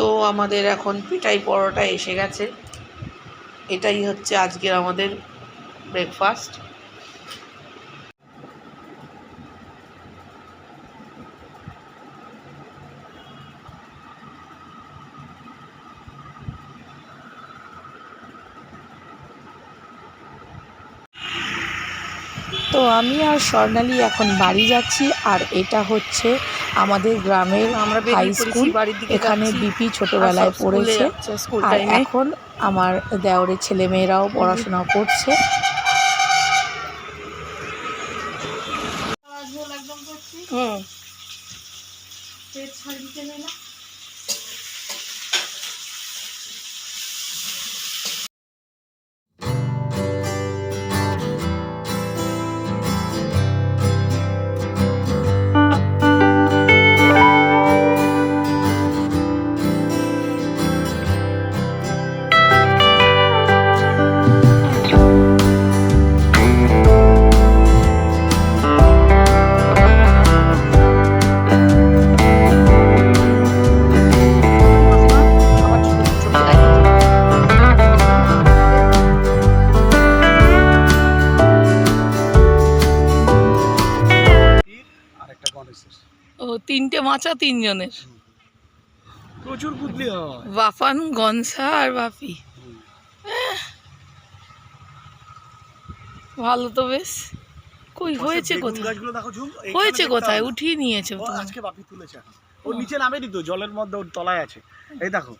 তো আমাদের এখন পিঠাই পরোটা এসে গেছে। এটাই হচ্ছে আজকের আমাদের ব্রেকফাস্ট তো আমি আর স্বর্ণালী এখন বাড়ি যাচ্ছি, আর এটা হচ্ছে আমাদের গ্রামের আমরা হাই স্কুল এখানে। বিপি ছোটবেলায় পড়েছে। আর এখন আমার দেওরের ছেলেমেয়েরাও পড়াশোনা করছে। মাচা তিনজনের। প্রচুর বুদ্ধি হয়। বাফান গনসা আর বাপি ভালো তো বেশ। কই হয়েছে বেগুন কোথায়? হয়েছে কোথায়। উঠিয়ে নিয়েছে আজকে বাপি তুলেছে ওর নিচে নামেনি তো জলের মধ্যে ওর তলায় আছে। এই দেখো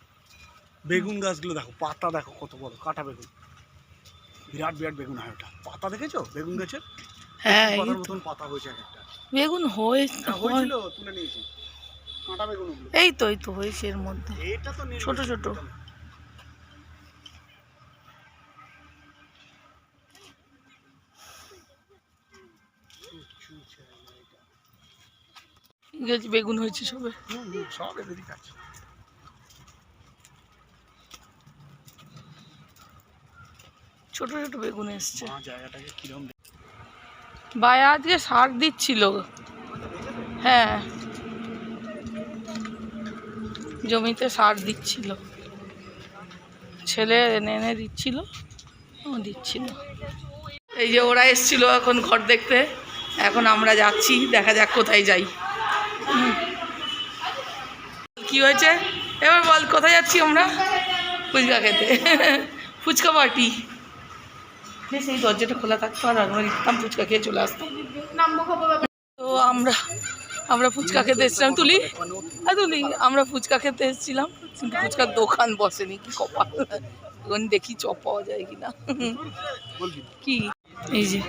বেগুন গাছগুলো দেখো পাতা দেখো কত বড় কাটা বেগুন। বিরাট বিরাট বেগুন হয় ওটা। পাতা দেখেছ? বেগুন গাছের? হ্যাঁ পাতার মতন পাতা হয়েছে একটা। বেগুন হয়ে। এই তো এই তো হয়েছে এর মধ্যে। ছোট ছোট। বেগুন হয়েছে সবে। সব এদেরই কাজ ছোট ছোট বেগুন এসছে। জায়গাটাকে কিরম ভাই, আজকে শাক দিচ্ছিল। হ্যাঁ। জমিতে সার দিচ্ছিল। ছেলে এনে এনে দিচ্ছিল দিচ্ছিল। এই যে ওরা এসছিল এখন ঘর দেখতে। এখন আমরা যাচ্ছি, দেখা যাক কোথায় যাই। কি হয়েছে? এবার বল, কোথায় যাচ্ছি আমরা? ফুচকা খেতে। ফুচকা পার্টি। এই দরজাটা খোলা থাকতো আর আমরা দিতাম ফুচকা খেয়ে চলে আসতাম। তো আমরা আমরা ফুচকা খেতে এসেছিলাম। তুলি হ্যাঁ তুলি, আমরা ফুচকা খেতে এসেছিলাম। কিন্তু ফুচকার দোকান বসেনি, কি কপাল। এখন দেখি চপ পাওয়া যায় কিনা। কি? এই যে।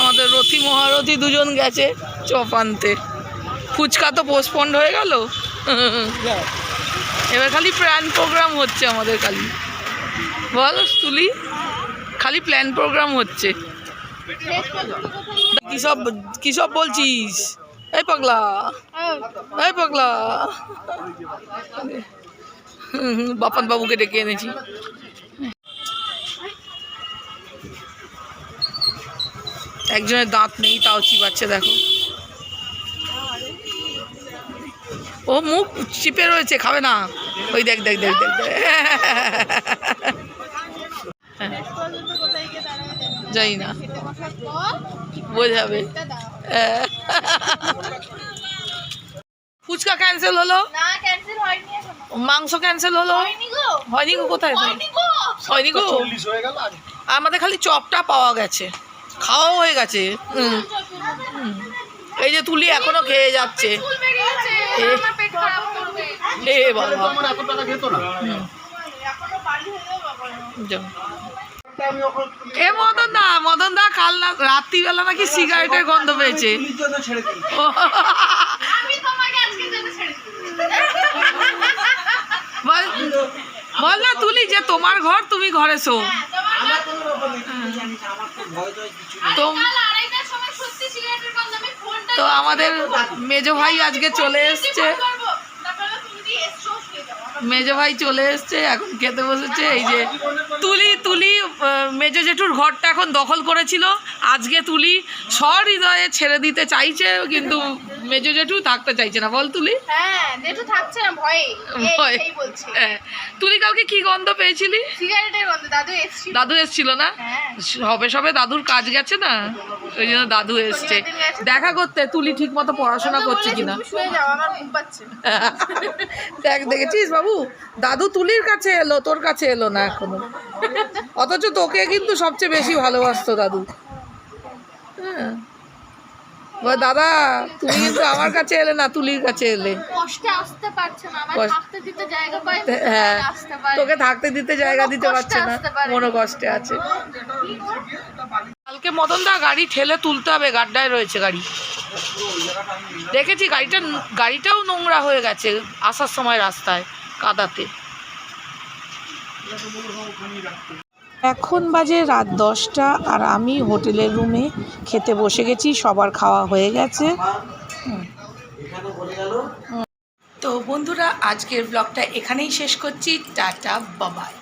আমাদের রথি মহারথী দুজন গেছে চপ আনতে। ফুচকা তো পোস্টপন্ড হয়ে গেল। এবার খালি প্রাণ প্রোগ্রাম হচ্ছে আমাদের খালি বল তুলি। খালি প্ল্যান প্রোগ্রাম হচ্ছে। কি সব সব বলছিস? এই পাগলা। এই পাগলা। বাপান বাবুকে ডেকে এনেছি। একজনের দাঁত নেই, তাও চিবাচ্ছে, দেখো। ও মুখ চিপে রয়েছে, খাবে না। ওই দেখ দেখ দেখ দেখ দেখ। হ্যাঁ। জানি না। বোঝাবে। হ্যাঁ। ফুচকা ক্যান্সেল হলো? মাংস ক্যান্সেল হলো? হয়নি গো। কোথায় হয়নি গো। হয়ে আমাদের খালি চপটা পাওয়া গেছে। খাওয়াও হয়ে গেছে। এই যে তুলি এখনও খেয়ে যাচ্ছে। এ বাবা। এ মদন দা মদন দা কাল না রাত্রিবেলা নাকি সিগারেটের গন্ধ পেয়েছে। বল না তুলি যে তোমার ঘর তুমি ঘরে শো। তোমার আমার কোনো ব্যাপার নেই তুমি জানিস আমার তো ভয় টয় কিছু নেই। তো কাল আড়াইটার সময় সত্যি সিগারেটের গন্ধ আমি ফোনটা তো আমাদের মেজো ভাই আজকে চলে এসছে। মেজো ভাই চলে এসছে এখন খেতে বসেছে এই যে তুলি তুলি মেজো জেঠুর ঘরটা এখন দখল করেছিল। আজকে তুলি সহৃদয়ে ছেড়ে দিতে চাইছে কিন্তু মেজো জেঠু থাকতে চাইছে না। বল তুলি। হ্যাঁ জেঠু থাকছে না ভয়ে। এই, ভয়ে। সেই বলছি। হ্যাঁ। তুলি কালকে কি গন্ধ পেয়েছিলি? সিগারেটের গন্ধ দাদু এসছি দাদু এসছিল না? হ্যাঁ। সবে সবে দাদুর কাজ গেছে না? ওই জন্য দাদু এসছে। দেখা করতে তুলি ঠিক মতো পড়াশোনা করছে কিনা। দেখ দেখেছিস বাবু? দাদু তুলির কাছে এলো তোর কাছে এলো না এখনও। অথচ তোকে কিন্তু সবচেয়ে বেশি ভালোবাসতো দাদু। হ্যাঁ। দাদা তুমি কিন্তু আমার কাছে এলে না তুলির কাছে এলে। হ্যাঁ। তোকে থাকতে দিতে জায়গা দিতে পারছে না। মনো কষ্টে আছে। কালকে মদন দা গাড়ি ঠেলে তুলতে হবে গাড্ডায় রয়েছে গাড়ি। দেখেছি গাড়িটা গাড়িটাও নোংরা হয়ে গেছে আসার সময় রাস্তায় কাদাতে। এখন বাজে রাত দশটা আর আমি হোটেলের রুমে খেতে বসে গেছি সবার খাওয়া হয়ে গেছে। তো বন্ধুরা আজকের ব্লগটা এখানেই শেষ করছি। টাটা বাবাই।